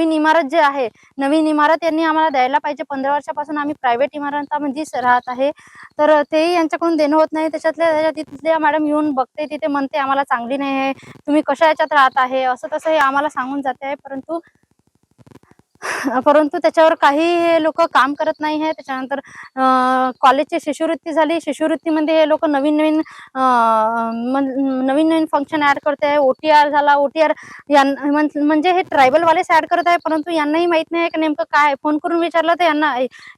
नवीन इमारत जे आहे नवीन इमारत यांनी आम्हाला द्यायला पाहिजे. पंधरा वर्षापासून आम्ही प्रायव्हेट इमारतामध्ये राहत आहे. तर तेही यांच्याकडून देणं होत नाही. त्याच्यातल्या त्याच्यात तिथल्या मॅडम येऊन बघते तिथे म्हणते आम्हाला चांगली नाही आहे. तुम्ही कशा याच्यात राहत आहे? असं तसं हे आम्हाला सांगून जाते आहे. परंतु परंतु त्याच्यावर काही हे लोक काम करत नाही आहे. त्याच्यानंतर कॉलेजची शिष्यवृत्ती झाली. शिष्यवृत्तीमध्ये हे लोक नवीन नवीन मन- नवीन नवीन फंक्शन ऍड करते आहे. ओटीआर झाला. ओटीआर म्हणजे हे ट्रायबल वालेच ऍड करत आहे. परंतु यांनाही माहीत नाही की नेमकं काय. फोन करून विचारलं तर यांना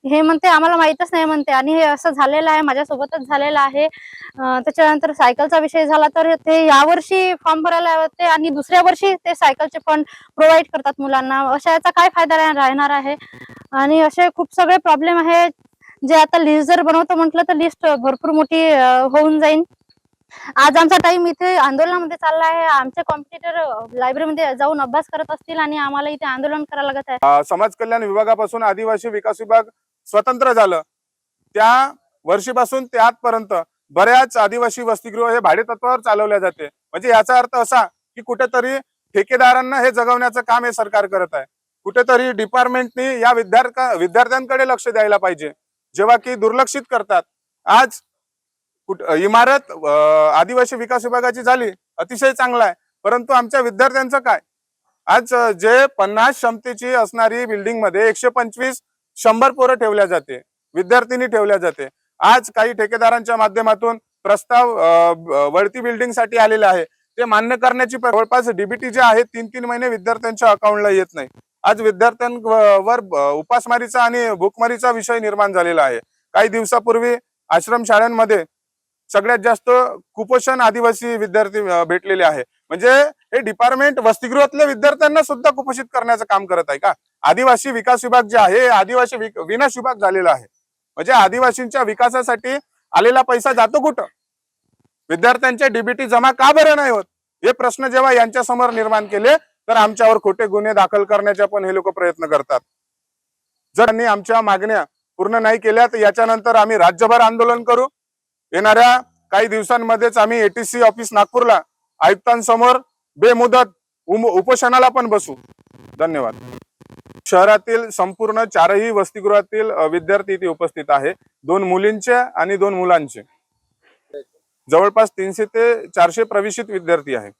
हे म्हणते आम्हाला माहितच नाही म्हणते. आणि हे असं झालेलं आहे. माझ्यासोबतच झालेलं आहे. त्याच्यानंतर सायकलचा विषय झाला तर ते यावर्षी फॉर्म भरायला होते आणि दुसऱ्या वर्षी ते सायकलचे फंड प्रोव्हाइड करतात मुलांना. अशा याचा काय फायदा आहे? राहणार आहे. आणि असे खूप सगळे प्रॉब्लेम आहे. जे आता लिस्ट जर बनवतो म्हटलं तर लिस्ट भरपूर मोठी होऊन जाईल आज आमचा टाइम इथे आंदोलनामध्ये चालला आहे. आमचे कॉम्पिटिटर लायब्ररीमध्ये जाऊन अभ्यास करत असतील आणि आम्हाला इथे आंदोलन करायला लागत आहे. समाज कल्याण विभागापासून आदिवासी विकास विभाग स्वतंत्र झालं. त्या वर्षीपासून ते आजपर्यंत बऱ्याच आदिवासी वसतिगृह हे भाडेतत्वावर चालवल्या जाते. म्हणजे याचा अर्थ असा की कुठेतरी ठेकेदारांना हे जगवण्याचं काम हे सरकार करत आहे. कुठेतरी डिपार्टमेंटनी या विद्यार्थ्या विद्यार्थ्यांकडे लक्ष द्यायला पाहिजे. जेव्हा की दुर्लक्षित करतात. आज इमारत आदिवासी विकास विभागाची झाली अतिशय चांगला आहे. परंतु आमच्या विद्यार्थ्यांचं काय? आज जे पन्नास क्षमतेची असणारी बिल्डिंगमध्ये एकशे पंचवीस शंभर पोरं ठेवल्या जाते. विद्यार्थिनी ठेवल्या जाते. आज काही ठेकेदारांच्या माध्यमातून प्रस्ताव वळती बिल्डिंगसाठी आलेले आहे. ते मान्य करण्याची जवळपास डीबीटी जे आहे तीन तीन महिने विद्यार्थ्यांच्या अकाउंटला येत नाही. आज विद्यार्थ्यांवर उपासमारीचा आणि भूकमारीचा विषय निर्माण झालेला आहे. काही दिवसापूर्वी आश्रम शाळांमध्ये सगळ्यात जास्त कुपोषण आदिवासी विद्यार्थी भेटलेले आहे. म्हणजे हे डिपार्टमेंट वसतिगृहातल्या विद्यार्थ्यांना सुद्धा कुपोषित करण्याचं काम करत आहे का? आदिवासी विकास विभाग जे आहे आदिवासी विनाश विभाग झालेला आहे. म्हणजे आदिवासींच्या विकासासाठी आलेला पैसा जातो कुठं? विद्यार्थ्यांच्या डीबीटी जमा का बरं नाही होत? हे प्रश्न जेव्हा यांच्या समोर निर्माण केले तर आमच्यावर खोटे गुन्हे दाखल करण्याचे पण हे लोक प्रयत्न करतात. जर त्यांनी आमच्या मागण्या पूर्ण नाही केल्या तर याच्यानंतर आम्ही राज्यभर आंदोलन करू. येणाऱ्या काही दिवसांमध्येच आम्ही एटीसी ऑफिस नागपूरला आयुक्तांसमोर बेमुदत उपोषणाला पण बसू. धन्यवाद. शहरातील संपूर्ण चारही वसतिगृहातील विद्यार्थी इथे उपस्थित आहे. दोन मुलींचे आणि दोन मुलांचे. जवळपास तीनशे ते चारशे प्रवेशित विद्यार्थी आहे